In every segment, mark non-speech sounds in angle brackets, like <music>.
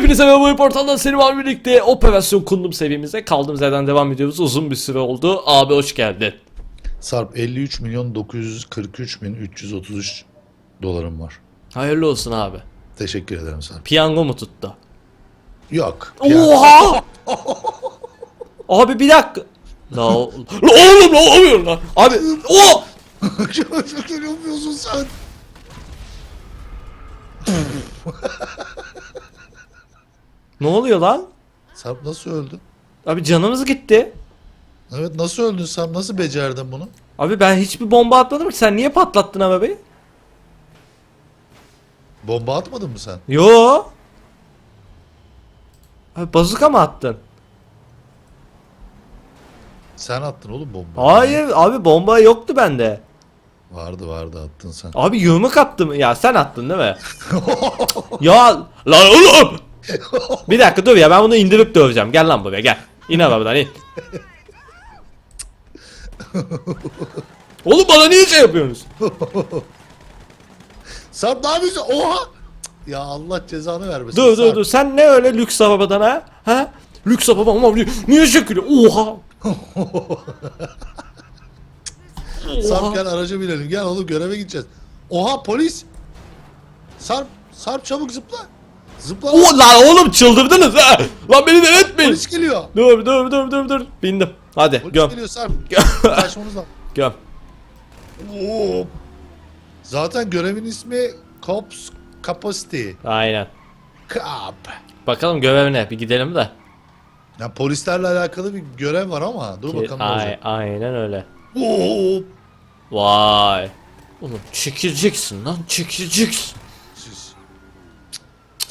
Hepinize merhaba portaldan Selim abi birlikte operasyon kundum seviyemizde kaldığımız yerden devam ediyoruz. Uzun bir süre oldu. Abi hoş geldin. Sarp 53 milyon 943 bin 333 dolarım var. Hayırlı olsun abi. Teşekkür ederim Sarp. Piyango mu tuttu? Yok. Oha! abi bir dakika. La, la oğlum ne oluyor lan? Abi o <laughs> Ne yapıyorsun sen? <laughs> Ne oluyor lan? Sarp nasıl öldün? Abi canımız gitti. Evet nasıl öldün Sarp? Nasıl becerdin bunu? Abi ben hiçbir bomba atmadım ki sen niye patlattın abi? Bomba atmadın mı sen? Yo. Abi bazuka mı attın? Sen attın oğlum bomba. Hayır abi bomba yoktu bende. Vardı vardı attın sen. Abi yumruk attım. Ya sen attın değil mi? <laughs> ya lan oğlum. Bir dakika dur ya ben bunu indirip döveceğim. Gel lan buraya gel. İn <laughs> arabadan in. oğlum bana niye şey yapıyorsunuz? Sarp ne yapıyorsun? Oha! Ya Allah cezanı vermesin. Dur dur dur sen ne öyle lüks arabadan ha? Ha? Lüks araba ama niye, niye çekiliyor? Oha. <laughs> Sarp gel araca binelim. Gel oğlum göreve gideceğiz. Oha polis! Sarp, Sarp çabuk zıpla. Zıpla. O lan oğlum çıldırdınız ha. Lan beni denetmeyin. Polis geliyor. Dur dur dur dur dur. Bindim. Hadi Polis göm. geliyor Sarp. <laughs> Göm. Kaçmamız lazım. göm. Oo. Zaten görevin ismi Cops Capacity. Aynen. Cop. Bakalım görev ne? Bir gidelim de. Ya polislerle alakalı bir görev var ama dur bakalım ne Ay, olacak. aynen öyle. Oo. Vay. Oğlum çekileceksin lan çekileceksin.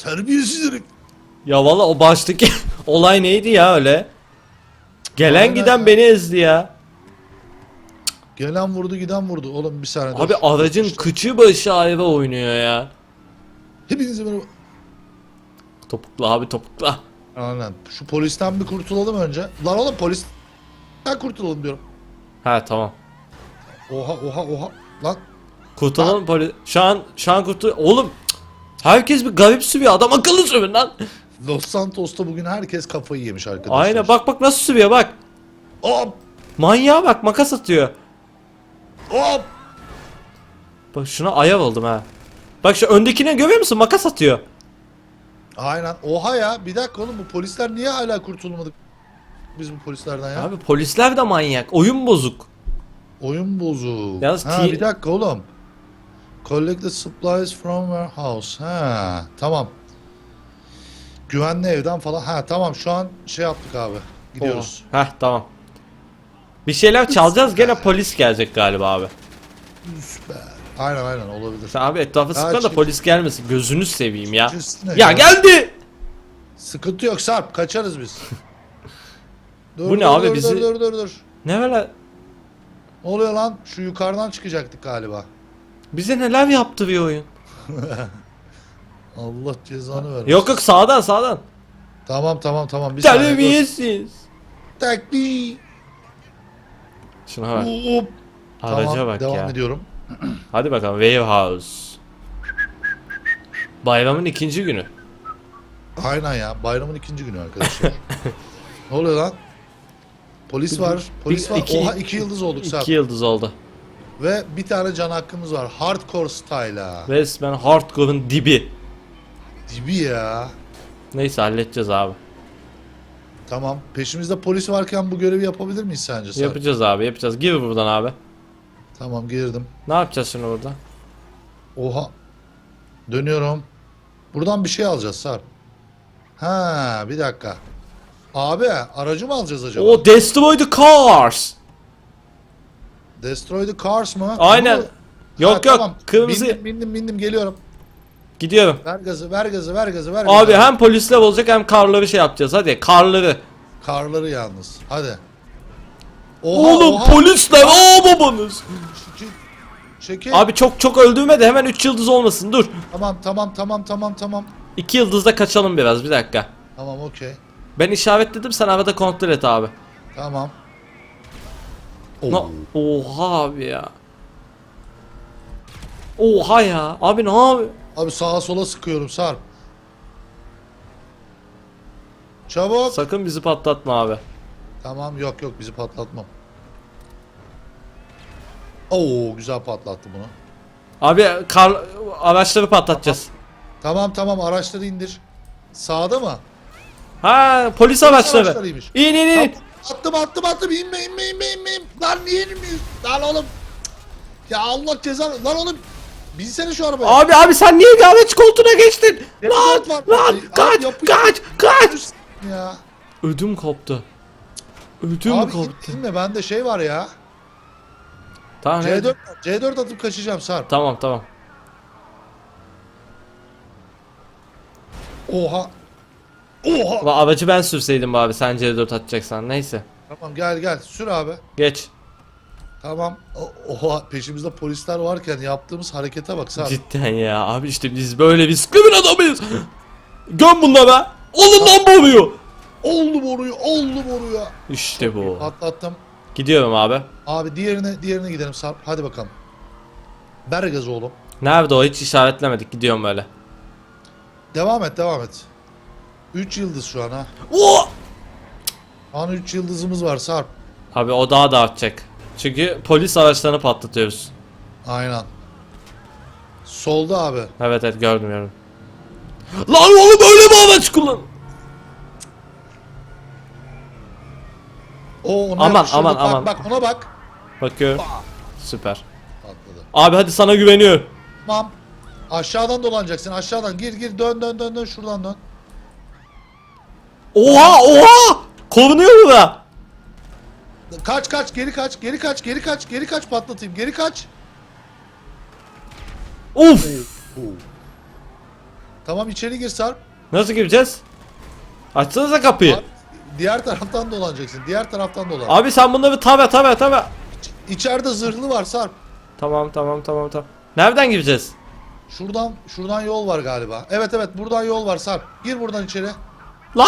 Terbiyesiz herif. Ya valla o baştaki <laughs> olay neydi ya öyle? Gelen Aynen giden beni ezdi ya. Gelen vurdu giden vurdu. Oğlum bir saniye. dur. Abi aracın kıçı başı ayrı oynuyor ya. Hepinize merhaba. Topukla abi topukla. Aynen. Şu polisten bir kurtulalım önce. Lan oğlum polisten kurtulalım diyorum. Ha tamam. Oha oha oha. Lan Kurtulalım polis. Şu an şu an kurtul. Oğlum herkes bir garip sürüyor. Adam akıllı sürün lan. Los Santos'ta bugün herkes kafayı yemiş arkadaşlar. Aynen bak bak nasıl sürüyor bak. Hop Manyağa bak makas atıyor. hop. Bak şuna ayav oldum ha. Bak şu öndekine görüyor musun? Makas atıyor. Aynen. Oha ya. Bir dakika oğlum bu polisler niye hala kurtulmadık? Biz bu polislerden ya. Abi polisler de manyak. Oyun bozuk. Oyun bozuk. Yalnız ha bir dakika oğlum. Collect the supplies from warehouse. Ha tamam. Güvenli evden falan. Ha tamam şu an şey yaptık abi. Gidiyoruz. Heh tamam. Bir şeyler çalacağız gene polis gelecek galiba abi. Süper. Aynen aynen olabilir. Sen abi etrafı sıkma da polis gelmesin. Gözünü seveyim ya. Üstüne Ya geldi. Sıkıntı yok Sarp kaçarız biz. Dur, <laughs> Bu ne abi, dur, bizi- Dur dur dur dur. Ne böyle? Ne oluyor lan? Şu yukarıdan çıkacaktık galiba. Bize neler yaptırıyor oyun? <laughs> Allah cezanı vermesin. Yok yok sağdan sağdan. Tamam tamam tamam. Bir saniye dur. Terbiyesiz. Takli. Şuna bak. Hop. Araca Tamam, bak devam ya. ediyorum. <clears throat> Hadi bakalım warehouse. Bayramın ikinci günü. Aynen ya. Bayramın ikinci günü arkadaşlar. <laughs> ne oluyor lan? Polis var. Polis var. iki- Oha iki yıldız olduk. İki yıldız oldu. Ve bir tane can hakkımız var. Hardcore style'a. Resmen hardcore'un dibi. Dibi ya. Neyse halledeceğiz abi. Tamam. Peşimizde polis varken bu görevi yapabilir miyiz sence Sarp? Yapacağız abi yapacağız. Gir buradan abi. Tamam girdim. Ne yapacağız şimdi burada? Oha. Dönüyorum. Buradan bir şey alacağız Sarp. Ha bir dakika. Abi aracı mı alacağız acaba? O destroy the cars. Destroy the cars mı? Aynen. Bunu- Yok Ha, yok tamam. kırmızı. Bindim bindim bindim geliyorum. Gidiyorum. Ver gazı ver gazı ver gazı ver gazı. Abi hem polisler olacak hem karları şey yapacağız. Hadi karları. Karları yalnız. Hadi. Oha, Oğlum oha. polisler aa babanız. Çekil. Abi çok çok öldürme de hemen 3 yıldız olmasın dur. Tamam tamam tamam tamam tamam. 2 yıldızda kaçalım biraz bir dakika. Tamam okey. Ben işaretledim sen arada kontrol et abi. Tamam. Na- Oha abi ya. Oha ya. Abi ne abi? Abi sağa sola sıkıyorum Sarp. Çabuk. Sakın bizi patlatma abi. Tamam yok yok bizi patlatmam. Oo güzel patlattı bunu. Abi kar araçları patlatacağız. Tamam tamam araçları indir. Sağda mı? Ha polis araçları. araçlarıymış. İn in in. Attım attım attım inme inme inme inme. Lan niye inmiyorsun? Lan oğlum. Ya Allah cezanı. Lan oğlum. Binsene şu arabaya. Abi abi sen niye araç koltuğuna geçtin? Ya, Lan var. lan Abi, kaç kaç kaç. Ya. Ödüm koptu. Ödüm Abi koptu. inme bende şey var ya. Tamam C4 hadi. C4 atıp kaçacağım Sarp. Tamam tamam. Oha. Oha. Aracı ben sürseydim abi sen C4 atacaksan neyse. Tamam gel gel sür abi. Geç. Tamam. O- Oha peşimizde polisler varken yaptığımız harekete bak Sarp. Cidden ya abi işte biz böyle biz kimin adamıyız? Göm bununla be. Alın lan boruyu. Oldu boruyu, oldu boruyu. İşte bu. Patlattım. Gidiyorum abi. Abi diğerine diğerine gidelim Sarp. Hadi bakalım. Ver gaz oğlum. Nerede o hiç işaretlemedik gidiyorum böyle. Devam et, devam et. 3 yıldız şu an ha. Oo! An 3 yıldızımız var Sarp. Abi o daha da artacak. Çünkü polis araçlarını patlatıyoruz. Aynen. Solda abi. Evet evet gördüm gördüm. Lan oğlum öyle mi araç kullan? O ona Aman, aman, bak, aman. Bak ona bak. Bakıyorum. Süper. Patladı. Abi hadi sana güveniyorum. Tamam. Aşağıdan dolanacaksın. Aşağıdan gir gir dön dön dön dön şuradan dön. Oha oha! Korunuyor mu da? Kaç kaç geri kaç geri kaç geri kaç geri kaç patlatayım geri kaç. Uf! Tamam içeri gir Sarp. Nasıl gireceğiz? Açsanıza kapıyı. Abi, diğer taraftan dolanacaksın. Diğer taraftan dolan. Abi sen bunları tabe tabe tabe. İçeride zırhlı var Sarp. Tamam tamam tamam tamam. Nereden gireceğiz? Şuradan şuradan yol var galiba. Evet evet buradan yol var Sarp. Gir buradan içeri. Lan!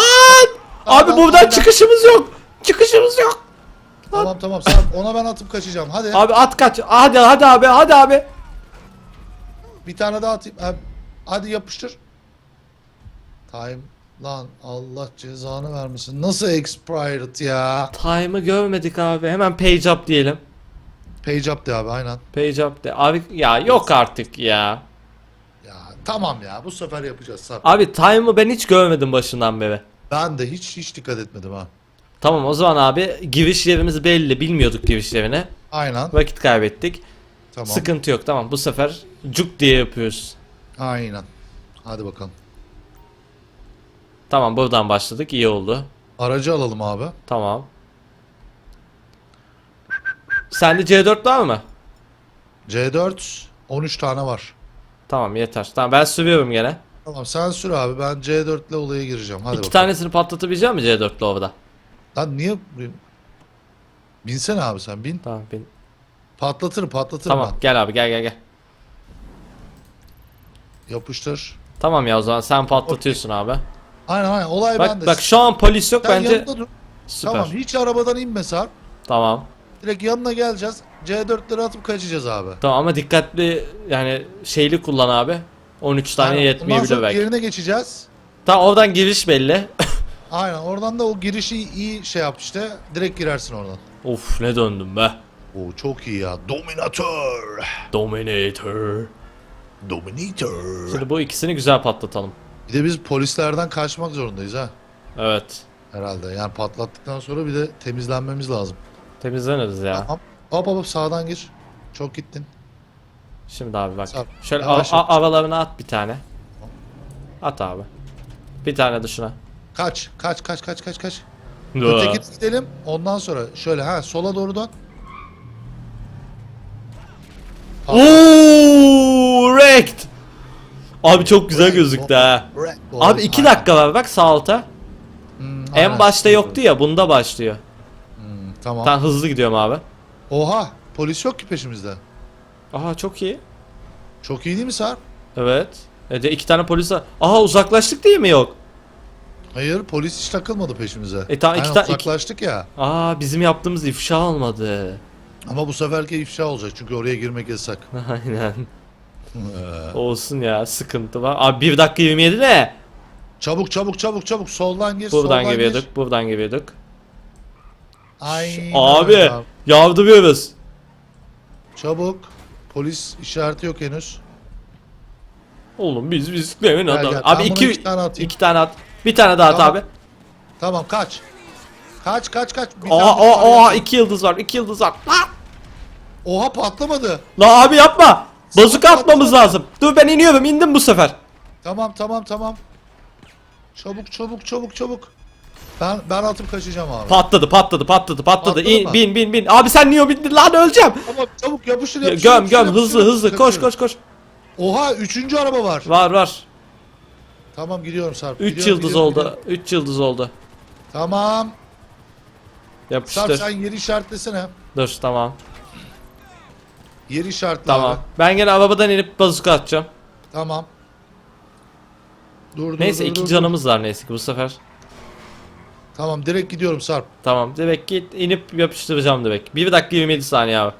Tamam, Abi buradan aynen. çıkışımız yok. Çıkışımız yok. Tamam tamam Sarp ona ben atıp kaçacağım. Hadi Abi at kaç. Hadi hadi abi hadi abi. bir tane daha atayım. Ha, Hadi yapıştır. Time lan Allah cezanı vermesin. Nasıl expired ya? Time'ı görmedik abi. Hemen page up diyelim. Page up de abi aynen. Page up de. Abi ya yok artık ya. Tamam ya bu sefer yapacağız Sarp. Abi time'ı ben hiç görmedim başından beri. Ben de hiç hiç dikkat etmedim ha. Tamam o zaman abi giriş yerimiz belli. Bilmiyorduk giriş yerini. Aynen. Vakit kaybettik. Tamam. Sıkıntı yok tamam bu sefer cuk diye yapıyoruz. Aynen. Hadi bakalım. Tamam buradan başladık iyi oldu. Aracı alalım abi. Tamam. Sende C4 var mı? C4 13 tane var. Tamam yeter. Tamam ben sürüyorum gene. Tamam sen sür abi ben C4 ile olaya gireceğim. Hadi İki bakalım. tanesini patlatabilecek misin C4'lü orada? Lan niye Binsene abi sen bin. Tamam bin. Patlatırım patlatırım Tamam gel abi gel gel gel. ben. Yapıştır. Tamam ya o zaman sen patlatıyorsun abi. Aynen aynen olay Bak bende. bak şu an polis yok Sen bence. yanında dur. Süper. Tamam Tamam. hiç arabadan inme Sarp. tamam. Direkt yanına geleceğiz. C4'leri atıp kaçacağız abi. ama dikkatli yani şeyli kullan abi. 13 tane. Ondan yetmeyebilir belki. yerine geçeceğiz. Tamam oradan giriş belli. <laughs> Aynen oradan da o girişi iyi şey yap işte. Direkt girersin oradan. of ne döndüm be. Oo çok iyi ya. Dominator. Dominator. Dominator. Şimdi bu ikisini güzel patlatalım. Bir de biz polislerden kaçmak zorundayız ha. Evet. Herhalde. Yani patlattıktan sonra bir de temizlenmemiz lazım. Temizleniriz ya. Tamam. Hop hop hop sağdan gir. Çok gittin. Şimdi abi bak. Sağ- Şöyle Yavaş a- yap. a- aralarına at bir tane. At abi. Bir tane dışına. Kaç. Kaç kaç kaç kaç kaç. Ötekine gidelim. Ondan sonra şöyle ha sola doğru dön. Ooo wrecked. Abi çok güzel gözüktü ha. Abi boys. iki dakika var bak sağ alta. Hmm, En başta yoktu ya bunda başlıyor. Hmm, tamam. Ben hızlı gidiyorum abi. Oha polis yok ki peşimizde. Aha çok iyi. Çok iyi değil mi Sarp? Evet. E de iki tane polis var. Aha uzaklaştık değil mi yok? Hayır polis hiç takılmadı peşimize. E, tamam, iki Aynen, ta- iki- uzaklaştık ya. Aa bizim yaptığımız ifşa olmadı. Ama bu seferki ifşa olacak çünkü oraya girmek yasak. <laughs> Aynen. Olsun ya sıkıntı var. Abi 1 dakika 27 ne? Çabuk çabuk çabuk çabuk soldan gir. Buradan soldan giriyorduk. Gir. Buradan giriyorduk. Aynen Abi öyle yardırıyoruz. Çabuk. Polis işareti yok henüz. Oğlum biz biz kimin Gel, adam. gel. Abi Ben iki, iki tane atayım. iki tane at. Bir tane daha at Tamam. abi. Tamam kaç. Kaç kaç kaç. Bir Oha tane oha daha oha yap. iki yıldız var. iki yıldız var. La, Oha patlamadı. la abi yapma. Sakın atmamız atma. lazım. Dur ben iniyorum. indim bu sefer. Tamam tamam tamam. Çabuk çabuk çabuk çabuk. Ben ben atıp kaçacağım abi. Patladı patladı patladı patladı. Patladı İn, mı? bin bin bin. Abi sen niye bindin lan öleceğim. Tamam çabuk yapıştır Ya, yapıştır. Göm yapıştır, göm yapıştır, hızlı hızlı koş yapıştır. koş koş. Oha üçüncü araba var. Var var. Tamam gidiyorum Sarp. 3 Gidiyorum, yıldız gidiyorum, oldu. gidiyorum. 3 yıldız oldu. Tamam. Sarp Yapıştır. sen yeri işaretlesene. Dur tamam. Yeri işaretle Tamam. abi. Ben gene arabadan inip bazuka atacağım. Tamam. Dur dur Neyse dur, iki dur, canımız var neyse ki bu sefer. Tamam direkt gidiyorum Sarp. Tamam demek ki inip yapıştıracağım demek. 1 dakika 27 saniye abi.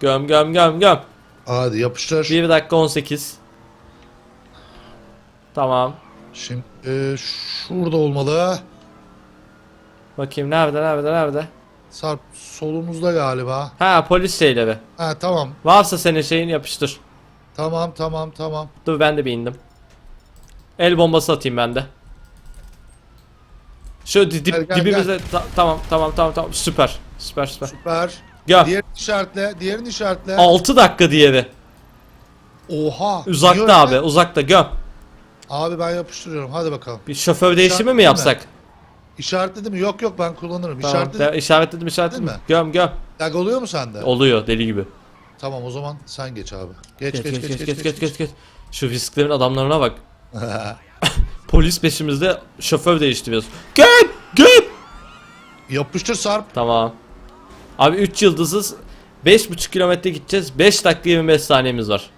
Göm göm göm göm. Hadi yapıştır. 1 dakika 18. Tamam. Şimdi e, şurada olmalı. Bakayım nerede nerede nerede? Sarp solumuzda galiba. Ha polis şeyleri. Ha tamam. Varsa senin şeyin yapıştır. Tamam tamam tamam. Dur ben de bir indim. El bombası atayım ben de. Şu di- dip, Gel, gel, dibimize Ta- tamam tamam tamam tamam süper süper süper. Süper. Gel. Diğerini işaretle. Diğerini işaretle. 6 dakika diğeri. Oha. Uzakta abi öyle? uzakta göm. Abi ben yapıştırıyorum. Hadi bakalım. Bir şoför değişimi mi yapsak? Mi? Yok yok ben kullanırım. Tamam. İşaretledim. de- işaretledim mi? Göm göm. Lag oluyor mu sende? Oluyor deli gibi. Tamam o zaman sen geç abi. Geç Geç geç geç geç geç geç geç. Şu risklerin adamlarına bak. <laughs> Polis peşimizde şoför değiştiriyoruz. Göm göm. Yapıştır Sarp. Tamam. Abi 3 yıldızız 5.5 kilometre gideceğiz. 5 dakika 25 saniyemiz var.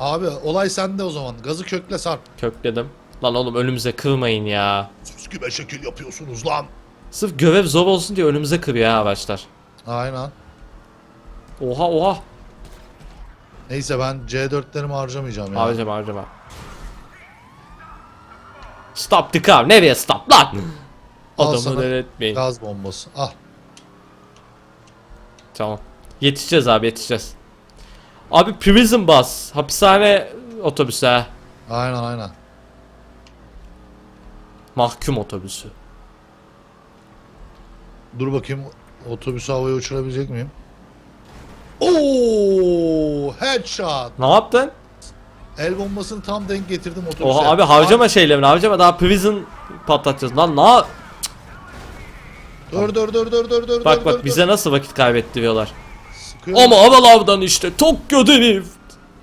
Abi olay sende o zaman. Gazı kökle Sarp. Kökledim. Lan oğlum önümüze kırmayın ya. Sus gibi şekil yapıyorsunuz lan. Sırf görev zor olsun diye önümüze kırıyor ha araçlar. Aynen. Oha oha. Neyse ben C4'lerimi harcamayacağım ya. Harcama harcama. Stop the car. Nereye stop lan? Al Adamı sana delirtmeyin. Gaz bombası. Ah. Tamam. Yetişeceğiz abi yetişeceğiz. Abi prison bus. Hapishane otobüsü ha. Aynen aynen. Mahkum otobüsü. Dur bakayım otobüsü havaya uçurabilecek miyim? Oo, headshot. Ne yaptın? El bombasını tam denk getirdim otobüse. Oha abi harcama şeylerini harcama daha prison patlatacağız lan ne Dur dur dur dur dur dur Bak dur, bak dur, bize nasıl vakit kaybettiriyorlar. Sıkıyorum. Ama havalardan işte Tokyo Drift.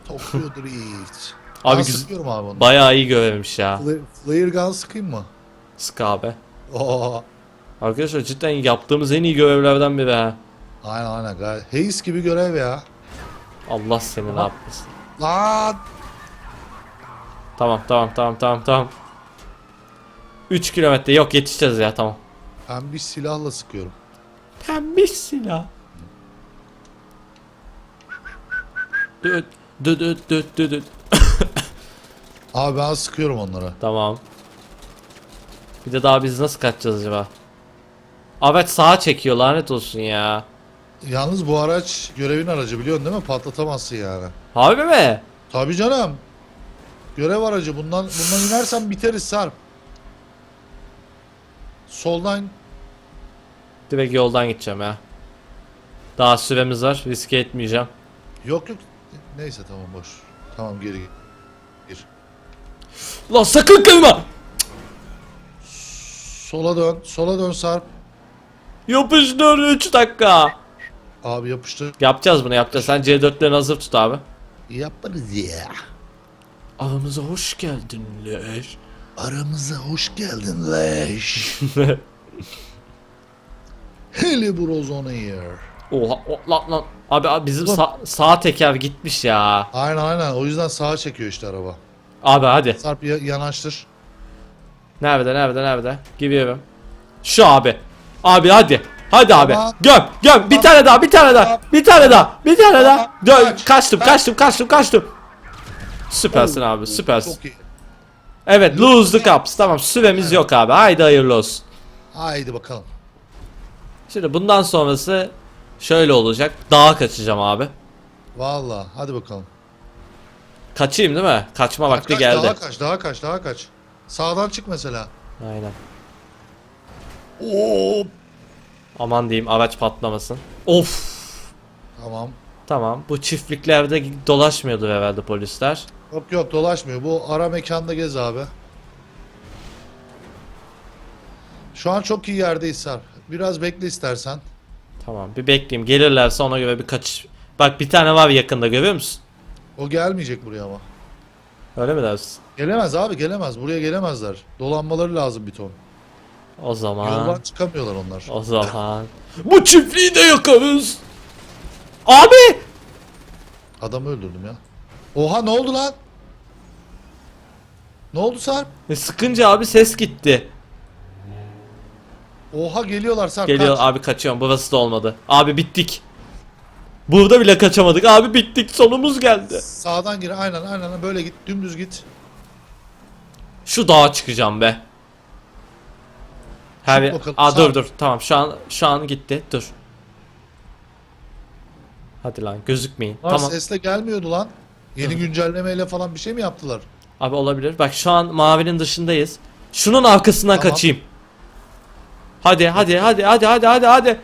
Tokyo Drift. <laughs> Abi ben güz- sıkıyorum abi onu. Bayağı iyi görevmiş ya. Flare, flare gun sıkayım mı? Sık abi. Oo. Arkadaşlar cidden yaptığımız en iyi görevlerden biri ha. Aynen aynen. Hayes gibi görev ya. Allah seni ne yapmasın. Lan. Tamam tamam tamam tamam tamam. 3 kilometre yok yetişeceğiz ya tamam. Ben bir silahla sıkıyorum. Pembiş silah. Düt düt düt düt düt düt. <laughs> Abi ben sıkıyorum onlara. Tamam. Bir de daha biz nasıl kaçacağız acaba? Evet sağa çekiyor lanet olsun ya. Yalnız bu araç görevin aracı biliyorsun değil mi? Patlatamazsın yani. Harbi mi? Tabii canım. Görev aracı. Bundan bundan inersen biteriz Sarp. Soldan Direkt yoldan gideceğim ya. Daha süremiz var. Riske etmeyeceğim. yok yok. Neyse tamam boş. Tamam geri gir. Lan sakın kıyma. Sola dön. Sola dön Sarp. Yapıştır 3 dakika. Abi yapıştır. Yapacağız bunu yapacağız. Sen C4'lerini hazır tut abi. Yaparız ya. Aramıza hoş geldinler. Aramıza hoş geldin leş. <laughs> Hele bros on air. Oha o, lan lan. Abi, abi bizim Ulan. sağ, sağ teker gitmiş ya. Aynen aynen. O yüzden sağa çekiyor işte araba. Abi hadi. Sarp ya- yanaştır. Nerede nerede nerede? Giriyorum. Şu abi. Abi hadi. Hadi abi. Tamam. Göm göm. Bir tane daha bir tane daha. Tamam. Bir tane daha. Bir tane daha. Tamam. Dön. Kaç. Kaçtım Kaç. kaçtım kaçtım kaçtım. Süpersin abi süpersin. Çok iyi. Evet lose the cups. Tamam süremiz yok abi. Haydi hayırlı olsun. Haydi bakalım. Şimdi bundan sonrası şöyle olacak. Dağa kaçacağım abi. Valla hadi bakalım. Kaçayım değil mi? Kaçma vakti kaç, geldi. Daha kaç daha kaç daha kaç. Sağdan çık mesela. Aynen. Oo. Aman diyeyim araç patlamasın. Of. Tamam. Tamam. Bu çiftliklerde dolaşmıyordu herhalde polisler. Yok yok dolaşmıyor. Bu ara mekanda gez abi. Şu an çok iyi yerdeyiz Sarp. Biraz bekle istersen. Tamam bir bekleyeyim. Gelirlerse ona göre bir kaçış. Bak bir tane var yakında görüyor musun? O gelmeyecek buraya ama. Öyle mi dersin? Gelemez abi gelemez. Buraya gelemezler. Dolanmaları lazım bir ton. O zaman. Yoldan çıkamıyorlar onlar. O zaman. Bu çiftliği de yakarız. Abi. Adamı öldürdüm ya. Oha ne oldu lan? Ne oldu Sarp? E, sıkınca abi ses gitti. Oha geliyorlar Sarp. Geliyor kaç. abi kaçıyorum. Burası da olmadı. Abi bittik. Burada bile kaçamadık. Abi bittik. Sonumuz geldi. Sağdan gir. Aynen aynen böyle git. Dümdüz git. Şu dağa çıkacağım be. Her bakalım, Aa dur dur. Tamam şu an şu an gitti. Dur. Hadi lan gözükmeyin. Lan tamam. sesle gelmiyordu lan. Yeni güncellemeyle falan bir şey mi yaptılar? Abi olabilir. Bak şu an mavinin dışındayız. Şunun arkasından Tamam. kaçayım. Hadi hadi hadi hadi hadi hadi hadi.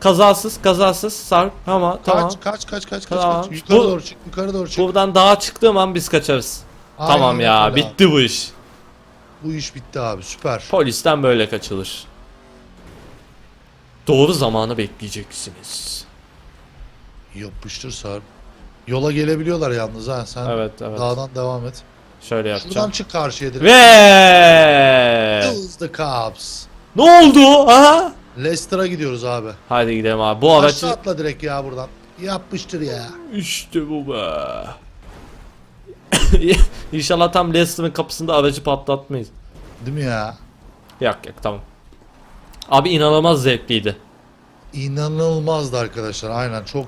Kazasız kazasız sar. Tamam tamam. Kaç kaç kaç kaç kaç. Tamam. kaç. Yukarı Bu- doğru çık. Yukarı doğru çık. Buradan dağa çıktığım an biz kaçarız. Aynen tamam ya öyle abi. bitti bu iş. Bu iş bitti abi süper. Polisten böyle kaçılır. Doğru zamanı bekleyeceksiniz. Yapıştır Sarp. Yola gelebiliyorlar yalnız ha. Sen Evet evet. dağdan devam et. Şöyle Şuradan yapacağım. çık karşıya direkt. Ve Kills the cops. ne oldu? Aha. Leicester'a gidiyoruz abi. Hadi gidelim abi. Bu aracı Aşağı atla direkt ya buradan. Yapıştır ya. işte bu be. <laughs> İnşallah tam Leicester'ın kapısında aracı patlatmayız. Değil mi ya? Yok yok tamam. Abi inanılmaz zevkliydi. İnanılmazdı arkadaşlar. Aynen çok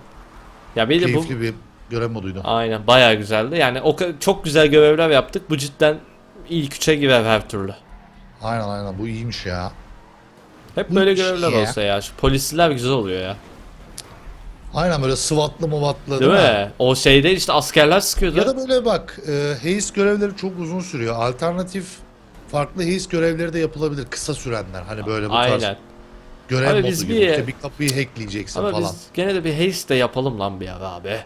Ya bir de bu keyifli bir görev moduydu. aynen bayağı güzeldi. Yani o çok güzel görevler yaptık. Bu cidden ilk üçe girer her türlü. Aynen aynen bu iyiymiş ya. Hep böyle Hiç görevler ya. olsa ya. Şu polisler güzel oluyor ya. Aynen böyle SWAT'lı muvatlı Değil mi? O şeyde işte askerler sıkıyordu. Ya da böyle bak e, Haze görevleri çok uzun sürüyor. Alternatif farklı Haze görevleri de yapılabilir kısa sürenler. Hani böyle bu tarz Aynen. görev Abi modu biz gibi. bir- İşte bir kapıyı hackleyeceksin Ama falan. biz gene de bir haste de yapalım lan bir ara abi.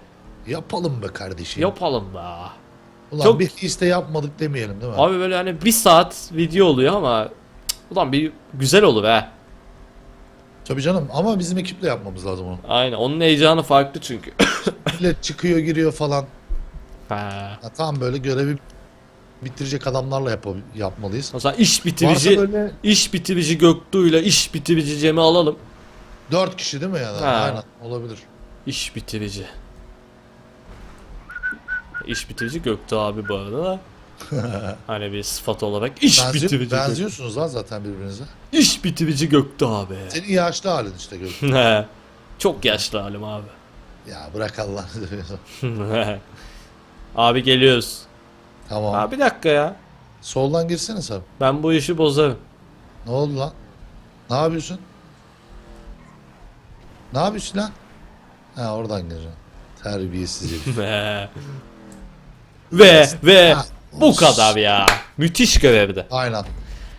Yapalım be kardeşim. Yapalım be. Ulan Çok- bir de yapmadık demeyelim değil mi? Abi böyle hani bir saat video oluyor ama cık, ulan bir güzel olur he. Tabii canım ama bizim ekiple yapmamız lazım onu. Aynen onun heyecanı farklı çünkü. <coughs> Millet çıkıyor giriyor falan. ha. Ya, tam böyle görevi bitirecek adamlarla yap yapmalıyız. Zaman iş bitirici, böyle iş bitirici Göktuğ'yla iş bitirici Cem'i alalım. dört kişi değil mi yani? Ha. Aynen olabilir. İş bitirici. İş bitirici Göktuğ abi bu arada da. <laughs> hani bir sıfat olarak iş Benziyor, bitirici Göktuğ. benziyorsunuz lan zaten birbirinize. İş bitirici Göktuğ abi. Senin yaşlı halin işte Gök. <laughs> He. Çok yaşlı halim abi. ya bırak Allah'ını seviyorsan. <laughs> abi geliyoruz. Tamam. Abi bir dakika ya. Soldan girsene sen. Ben bu işi bozarım. Ne oldu lan? Ne yapıyorsun? Ne yapıyorsun lan? Ha oradan gireceğim. Terbiyesiz herif. Ve ve Ha, bu kadar ya. Müthiş görevdi. Aynen.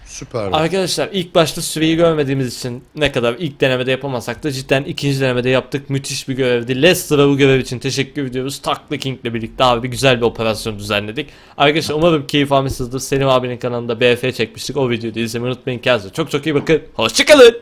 Süper. Arkadaşlar ilk başta süreyi görmediğimiz için ne kadar ilk denemede yapamasak da cidden ikinci denemede yaptık. Müthiş bir görevdi. Leicester'a bu görev için teşekkür ediyoruz. Takla King'le birlikte abi güzel bir operasyon düzenledik. Arkadaşlar umarım keyif almışsınızdır. Selim abinin kanalında BF çekmiştik. O videoyu da izlemeyi unutmayın. Kendinize çok çok iyi bakın. Hoşçakalın.